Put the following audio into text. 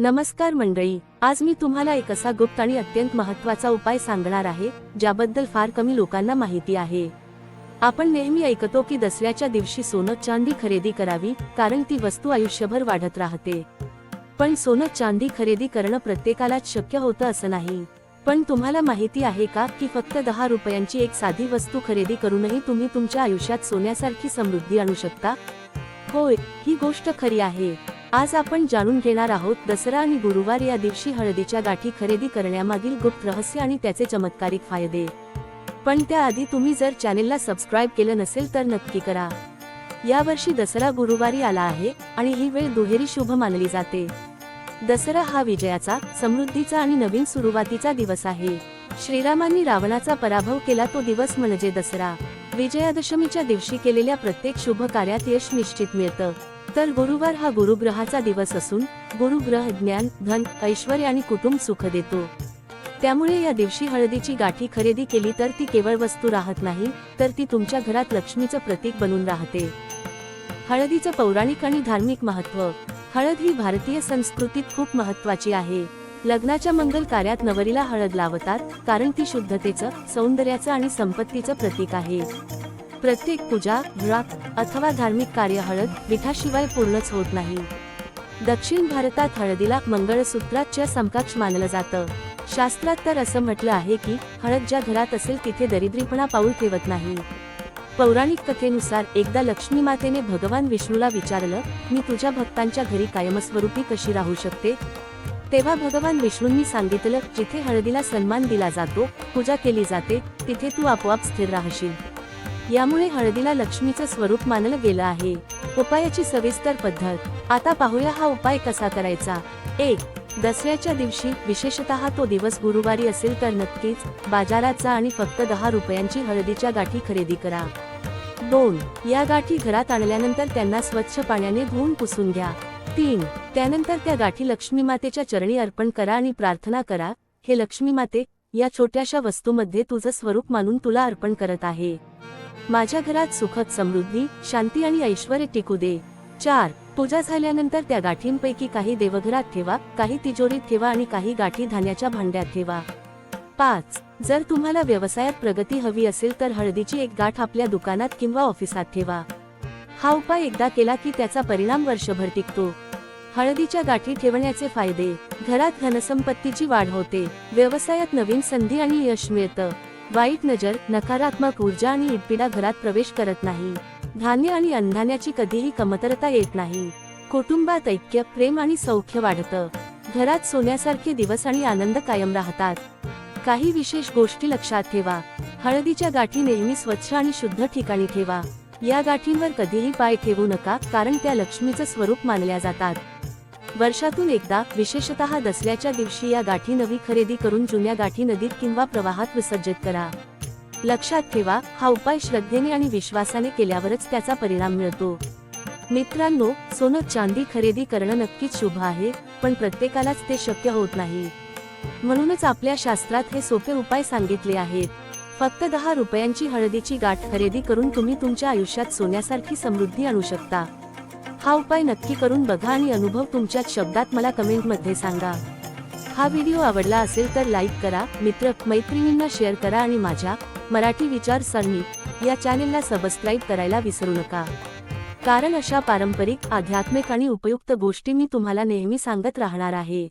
नमस्कार मंडळी आज मी तुम्हाला एक असा गुप्त आणि अत्यंत महत्त्वाचा उपाय सांगणार आहे ज्याबद्दल फार कमी लोकांना माहिती आहे. आपण नेहमी ऐकतो की दसऱ्याच्या दिवशी सोनं चांदी खरेदी करावी कारण ती वस्तू आयुष्यभर वाढत राहते. पण सोनं चांदी खरेदी करणं प्रत्येकालाच शक्य होतं असं नाही. पण तुम्हाला माहिती आहे का की फक्त दहा रुपयांची एक साधी वस्तू खरेदी करूनही तुम्ही तुमच्या आयुष्यात सोन्यासारखी समृद्धी आणू शकता? होय ही गोष्ट खरी आहे. आज आपण जाणून घेणार आहोत दसरा आणि गुरुवार या दिवशी हळदीच्या गाठी खरेदी करण्यामागील गुप्त रहस्य आणि त्याचे चमत्कारिक फायदे. पण त्याआधी तुम्ही जर चॅनेलला सबस्क्राईब केलं नसेल तर नक्की करा. यावर्षी दसरा गुरुवारी आला आहे आणि ही वेळ दुहेरी शुभ मानली जाते. दसरा हा विजयाचा समृद्धीचा आणि नवीन सुरुवातीचा दिवस आहे. श्रीरामांनी रावणाचा पराभव केला तो दिवस म्हणजे दसरा. विजयादशमीच्या दिवशी केलेल्या प्रत्येक शुभ कार्यात यश निश्चित मिळतं. तर गुरुवार हा गुरुग्रहाचा दिवस असून गुरुग्रह ज्ञान धन ऐश्वर आणि कुटुंब सुख देतो. त्यामुळे या दिवशी हळदीची गाठी खरेदी केली तर ती केवळ वस्तू राहत नाही तर ती तुमच्या घरात लक्ष्मीचं प्रतीक बनून राहते. हळदीचं पौराणिक आणि धार्मिक महत्त्व हळद ही भारतीय संस्कृतीत खूप महत्वाची आहे. लग्नाच्या मंगल कार्यात नवरीला हळद लावतात कारण ती शुद्धतेचं सौंदर्याचं आणि संपत्तीचं प्रतीक आहे. प्रत्येक पूजा व्रत अथवा धार्मिक कार्य हळद मिठाशिवाय पूर्णच होत नाही. दक्षिण भारतात हळदीला मंगळसूत्राच्या समकक्ष मानलं जातं. शास्त्रात तर असं म्हटलं आहे की हळद ज्या घरात असेल तिथे दरिद्रीपणा पाऊल ठेवत नाही. पौराणिक कथेनुसार एकदा लक्ष्मी मातेने भगवान विष्णूला विचारलं मी तुझ्या भक्तांच्या घरी कायमस्वरूपी कशी राहू शकते? तेव्हा भगवान विष्णूंनी सांगितलं जिथे हळदीला सन्मान दिला जातो पूजा केली जाते तिथे तू आपोआप स्थिर राहशील. यामुळे हळदीला लक्ष्मीचं स्वरूप मानलं गेलं आहे. उपायाची सविस्तर पद्धत. आता पाहूया हा उपाय कसा करायचा. एक दसऱ्याच्या दिवशी विशेषतः तो दिवस गुरुवारी असेल तर नक्कीच बाजारात जा आणि फक्त दहा रुपयांची हळदीच्या गाठी खरेदी करा. दोन या गाठी घरात आणल्यानंतर त्यांना स्वच्छ पाण्याने धुवून पुसून घ्या. तीन त्यानंतर त्या गाठी लक्ष्मी मातेच्या चरणी अर्पण करा आणि प्रार्थना करा हे लक्ष्मी माते या छोट्याशा वस्तूमध्ये तुझं स्वरूप मानून तुला अर्पण करत आहे. माझ्या घरात सुखद समृद्धी शांती आणि ऐश्वर टिकू दे. चार पूजा झाल्यानंतर त्या गाठींपैकी काही देवघरात ठेवा काही तिजोरीत ठेवा आणि काही गाठी धान्याच्या भांड्यात ठेवा. पाच जर तुम्हाला व्यवसायात प्रगती हवी असेल तर हळदीची एक गाठ आपल्या दुकानात किंवा ऑफिसात ठेवा. हा उपाय एकदा केला की त्याचा परिणाम वर्षभर टिकतो. हळदीच्या गाठी ठेवण्याचे फायदे. घरात धनसंपत्तीची वाढ होते. व्यवसायात नवीन संधी आणि यश मिळतं. वाईट नजर नकारात्मक ऊर्जा आणि इडपिडा घरात प्रवेश करत नाही. धान्य आणि अन्नधान्याची कधीही कमतरता येत नाही. कुटुंबात ऐक्य प्रेम आणि सौख्य वाढतं. घरात सोन्यासारखे दिवस आणि आनंद कायम राहतात. काही विशेष गोष्टी लक्षात ठेवा. हळदीच्या गाठी नेहमी स्वच्छ आणि शुद्ध ठिकाणी ठेवा. या गाठींवर कधीही पाय ठेवू नका कारण त्या लक्ष्मीचं स्वरूप मानल्या जातात. वर्षातून एकदा विशेषतः दसऱ्याच्या दिवशी या गाठी नवी खरेदी करून जुन्या गाठी नदीत किंवा प्रवाहात विसर्जित करा. लक्षात ठेवा हा उपाय श्रद्धेने आणि विश्वासाने केल्यावरच त्याचा परिणाम मिळतो. मित्रांनो सोनं चांदी खरेदी करणं नक्कीच शुभ आहे पण प्रत्येकालाच ते शक्य होत नाही. म्हणूनच आपल्या शास्त्रात हे सोपे उपाय सांगितले आहेत. फक्त दहा रुपयांची हळदीची गाठ खरेदी करून तुम्ही तुमच्या आयुष्यात सोन्यासारखी समृद्धी आणू शकता. हा उपाय नक्की करून बघा आणि अनुभव तुमच्या शब्दात मला कमेंटमध्ये सांगा. हा व्हिडिओ आवडला असेल तर लाईक करा मित्र मैत्रिणींना शेअर करा आणि माझ्या मराठी विचार सरणी या चॅनेलला सबस्क्राईब करायला विसरू नका. कारण अशा पारंपरिक आध्यात्मिक आणि उपयुक्त गोष्टी मी तुम्हाला नेहमी सांगत राहणार आहे.